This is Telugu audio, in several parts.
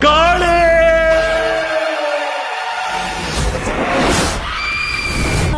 Go.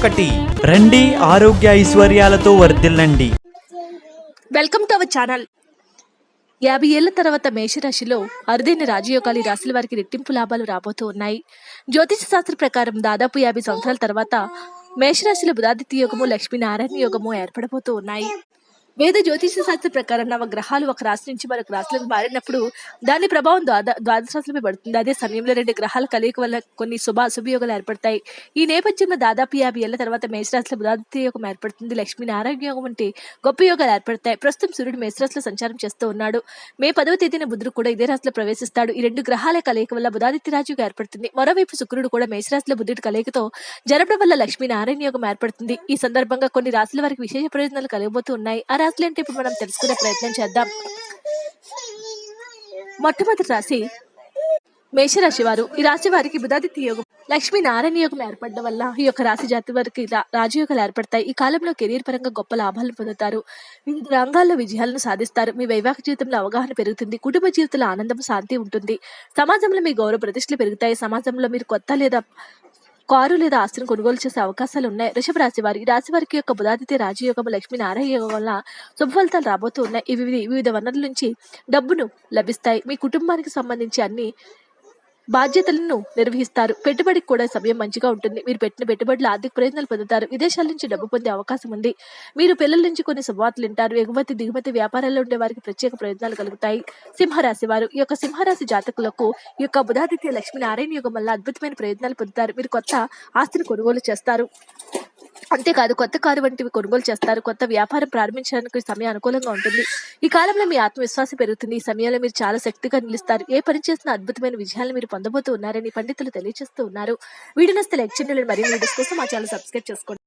ఒకటి. రండి ఆరోగ్య ఐశ్వర్యాలతో వర్ధిల్లండి. Welcome to our channel. యాభై ఏళ్ళ తర్వాత మేషరాశిలో అరుదైన రాజయోగాలు ఈ రాశుల వారికి రెట్టింపు లాభాలు రాబోతూ ఉన్నాయి. జ్యోతిష శాస్త్ర ప్రకారం దాదాపు యాభై సంవత్సరాల తర్వాత మేషరాశిలో బుధాదిత్య యోగము లక్ష్మీనారాయణ యోగము ఏర్పడబోతూ ఉన్నాయి. వేద జ్యోతిష శాస్త్ర ప్రకారం నవగ్రహాలు ఒక రాశి నుంచి మరొక రాశిలోకి మారినప్పుడు దాని ప్రభావం ద్వాద ద్వాదశ రాశులపై పడుతుంది. అదే సమయంలో రెండు గ్రహాల కలయిక వల్ల కొన్ని శుభ శుభయోగాలు ఏర్పడతాయి. ఈ నేపథ్యంలో దాదాపు యాభై ఏళ్ళ తర్వాత మేషరాశిలో బుధాదిత్య యోగం ఏర్పడుతుంది. లక్ష్మీనారాయణ యోగం వంటి గొప్ప యోగాలు ఏర్పడతాయి. ప్రస్తుతం సూర్యుడు మేషరాశిలో సంచారం చేస్తూ ఉన్నాడు. మే పదవ తేదీన బుధుడు కూడా ఇదే రాశిలో ప్రవేశిస్తాడు. ఈ రెండు గ్రహాల కలయిక వల్ల బుధాదిత్య రాజుగా ఏర్పడుతుంది. మరోవైపు శుక్రుడు కూడా మేషరాశిలో బుద్ధుడి కలయికతో జరపడం వల్ల లక్ష్మీనారాయణ యోగం ఏర్పడుతుంది. ఈ సందర్భంగా కొన్ని రాశుల వారికి విశేష ప్రయోజనాలు కలగబోతూ ఉన్నాయి. రాశులు ఏంటి ఇప్పుడు మనం తెలుసుకునే ప్రయత్నం చేద్దాం. మొట్టమొదటి రాశి మేషరాశి వారు ఈ రాశి వారికి బుధాదిత్య యోగం లక్ష్మీ నారాయణ యోగం ఏర్పడడం వల్ల ఈ యొక్క రాశి జాతి వారికి రా- రాజయోగాలు ఏర్పడతాయి. ఈ కాలంలో కెరీర్ పరంగా గొప్ప లాభాలను పొందుతారు. వివిధ రంగాల్లో విజయాలను సాధిస్తారు. మీ వైవాహిక జీవితంలో అవగాహన పెరుగుతుంది. కుటుంబ జీవితంలో ఆనందం శాంతి ఉంటుంది. సమాజంలో మీ గౌరవ ప్రతిష్టలు పెరుగుతాయి. సమాజంలో మీరు కొత్త లేదా కారు లేదా ఆస్తిని కొనుగోలు చేసే అవకాశాలు ఉన్నాయి. వృషభ రాశి వారి రాశి వారికి యొక్క బుధాదిత్య రాజయోగం లక్ష్మీ నారాయణ యోగం వల్ల శుభ ఫలితాలు రాబోతూ ఉన్నాయి. ఇవి వివిధ వనరుల నుంచి డబ్బును లభిస్తాయి. మీ కుటుంబానికి సంబంధించి అన్ని బాధ్యతలను నిర్వహిస్తారు. పెట్టుబడికి కూడా సమయం మంచిగా ఉంటుంది. మీరు పెట్టిన పెట్టుబడులు ఆర్థిక ప్రయోజనాలు పొందుతారు. విదేశాల నుంచి డబ్బు పొందే అవకాశం ఉంది. మీరు పిల్లల నుంచి కొన్ని శుభవార్తలు వింటారు. ఎగుమతి దిగుమతి వ్యాపారాల్లో ఉండే వారికి ప్రత్యేక ప్రయోజనాలు కలుగుతాయి. సింహరాశి వారు. ఈ యొక్క సింహరాశి జాతకులకు ఈ యొక్క బుధాదిత్య లక్ష్మీనారాయణ యుగం వల్ల అద్భుతమైన ప్రయోజనాలు పొందుతారు. మీరు కొత్త ఆస్తిని కొనుగోలు చేస్తారు. అంతేకాదు కొత్త కారు వంటివి కొనుగోలు చేస్తారు. కొత్త వ్యాపారం ప్రారంభించడానికి సమయం అనుకూలంగా ఉంటుంది. ఈ కాలంలో మీ ఆత్మవిశ్వాసం పెరుగుతుంది. ఈ సమయంలో మీరు చాలా శక్తిగా నిలుస్తారు. ఏ పని చేసినా అద్భుతమైన విజయాలను మీరు పొందబోతూ ఉన్నారని పండితులు తెలియజేస్తూ ఉన్నారు. వీడియో నస్తే లైక్ చేయండి. వీడియోస్ కోసం మా ఛానల్ సబ్స్క్రైబ్ చేసుకోండి.